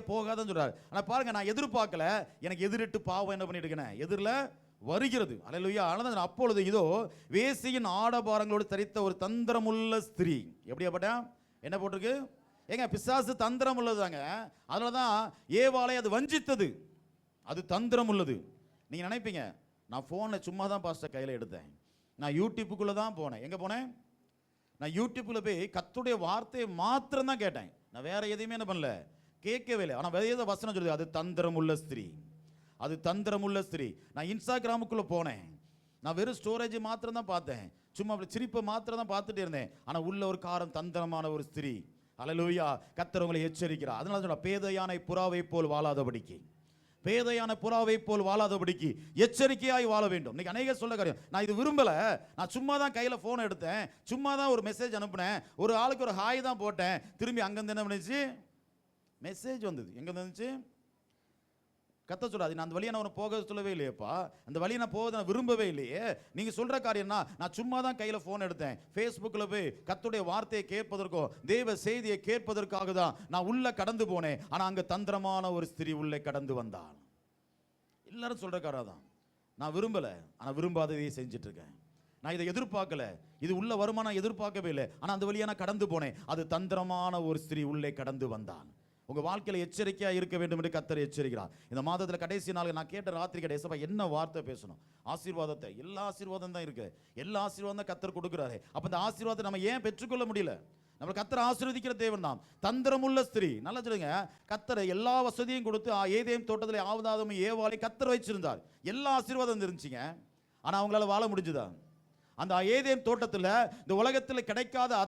போகாதன்னு சொல்றாரு. ஆனால் பாருங்க நான் எதிர்பார்க்கல. எனக்கு எதிரிட்டு பாவம் என்ன பண்ணிட்டு இருக்கேன் எதிரில் வருகிறது. அலையிலுயா. ஆனால் அப்பொழுது இதோ வேசியின் ஆடபாரங்களோடு தரித்த ஒரு தந்திரமுள்ள ஸ்திரீ. எப்படியாப்பட்ட என்ன போட்டிருக்கு? ஏங்க பிசாசு தந்திரம் உள்ளதாங்க அதனால தான் ஏவாலை அது வஞ்சித்தது. அது தந்திரம் உள்ளது. நீங்கள் நினைப்பீங்க நான் ஃபோனை சும்மா தான் பாஸ்டர் கையில் எடுத்தேன். நான் யூடியூப்புக்குள்ளே தான் போனேன். எங்கே போனேன்? நான் யூடியூப்பில் போய் கத்துடைய வார்த்தையை மாத்திரம் தான் கேட்டேன். நான் வேற எதையுமே என்ன பண்ணல. கேட்கவே இல்லை. ஆனால் வேத வசனம் சொல்லுது அது தந்திரமுள்ள ஸ்திரீ. அது தந்திரமுள்ள ஸ்திரீ. நான் இன்ஸ்டாகிராமுக்குள்ளே போனேன். நான் வெறும் ஸ்டோரேஜ் மாத்திரம் தான் பார்த்தேன். சும்மா அப்படி சிரிப்பை மாத்திரம் தான் பார்த்துட்டே இருந்தேன். ஆனால் உள்ள ஒரு காரம் தந்திரமான ஒரு ஸ்திரீ. அலலூயா கத்தர் உங்களை எச்சரிக்கிறார். அதனால சொன்ன பேதையானை புறாவை போல் வாழாதபடிக்கு. பேதையான புறாவை போல் வாழாதபடிக்கு எச்சரிக்கையாய் வாழ வேண்டும். இன்னைக்கு அநேக சொல்ல காரியம் நான் இது விரும்பலை. நான் சும்மா தான் கையில் ஃபோன் எடுத்தேன். சும்மா தான் ஒரு மெசேஜ் அனுப்புனேன். ஒரு ஆளுக்கு ஒரு ஹாய் தான் போட்டேன். திரும்பி அங்கேருந்து என்ன பண்ணுச்சு? மெசேஜ் வந்தது. எங்கே வந்துச்சு? கத்த சொல்லாது நான் அந்த வழியை நான் போக சொல்லவே இல்லையேப்பா. அந்த வழியை நான் போக நான் விரும்பவே இல்லையே. நீங்கள் சொல்கிற காரியம்னா நான் சும்மா தான் கையில் ஃபோன் எடுத்தேன். ஃபேஸ்புக்கில் போய் கத்துடைய வார்த்தையை கேட்பதற்கோ தேவ செய்தியை கேட்பதற்காக தான் நான் உள்ளே கடந்து போனேன். ஆனால் அங்கே தந்திரமான ஒரு ஸ்திரீ உள்ளே கடந்து வந்தாள் எல்லாரும் சொல்கிற காரா தான் நான் விரும்பலை ஆனால் விரும்பாததையே செஞ்சிட்ருக்கேன் நான் இதை எதிர்பார்க்கல. இது உள்ள வருமா நான் எதிர்பார்க்கவே இல்லை. ஆனால் அந்த வழியா நான் கடந்து போனேன். அது தந்திரமான ஒரு ஸ்திரீ உள்ளே கடந்து வந்தான். உங்கள் வாழ்க்கையில் எச்சரிக்கையாக இருக்க வேண்டும் என்று கத்தர் எச்சரிக்கிறார். இந்த மாதத்தில் கடைசி நாள் நான் கேட்ட ராத்திரி கடைசி என்ன வார்த்தை பேசணும்? ஆசீர்வாதத்தை. எல்லா ஆசீர்வாதம் தான் இருக்குது எல்லா ஆசீர்வாதம் தான் கத்தர் கொடுக்குறாரு. அப்போ இந்த ஆசீர்வாதத்தை நம்ம ஏன் பெற்றுக்கொள்ள முடியல? நம்ம கத்தர் ஆசீர்வதிக்கிற தேவன் தான். தந்திரமுள்ள ஸ்திரீ. நல்லா சொல்லுங்க. கத்தர் எல்லா வசதியும் கொடுத்து ஆ, ஏதேம் தோட்டத்தில் ஆவதாதமும் ஏவாளை கத்தர் வச்சிருந்தார். எல்லா ஆசீர்வாதம் இருந்துச்சுங்க. ஆனால் அவங்களால வாழ முடிஞ்சுதா? அந்த ஏதேம் தோட்டத்தில் இந்த உலகத்தில் கிடைக்காத